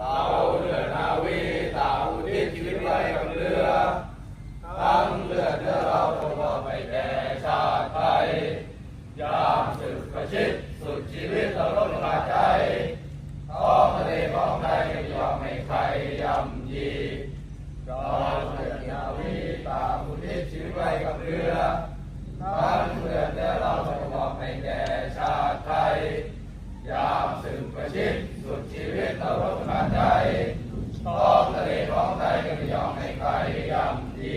เราเรือนาวีต่างอุทิศชีวิตไว้กับเรือทั้งเลือดเนื้อเราต้องรอไปแก่ชาติไทยยามศึกประชิดสุดชีวิตเราล้มขาดใจท้องทะเลของไทยไม่ยอมให้ใครย่ำยีเราเรือนาวีต่างอุทิศชีวิตไว้กับเรือทั้งเลือดเนื้อเราต้องรอไปแก่ชาติไทย ยามศึกประชิดสุดชีวิตเราล้มขาดใจท้องทะเลของไทย ก็ยอมให้ใครย่ำยี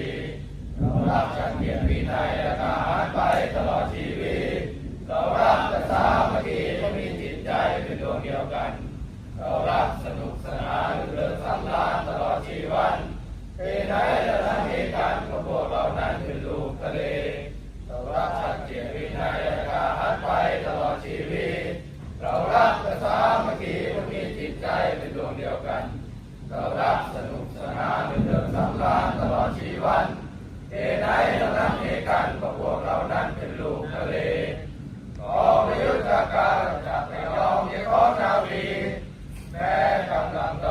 เรารักชาติเกียรติวินัยและทหารไปตลอดชีวิต เรารักแต่สามัคคีก็มีจิตใจเป็นดวงเดียวกัน เรารักสนุกสนานเรื่องสำราตลอดชีวันเหตุไหนและนั้นเหตุการณ์ของพวกเรานั้นเป็นลูกทะเล เรารักชาติเกียรติวินัยและทหารไปตลอดชีวิต เรารักแต่สามัคคีก็มีจิตใจเป็นดวงเดียวกัน เรารัก ชีวันเอไนนังเหตุการณ์ของพวกเรานั้นเป็นลูกทะเลขอพระยุทธการจากไปยอมยังของนาวีแม้กำลังด้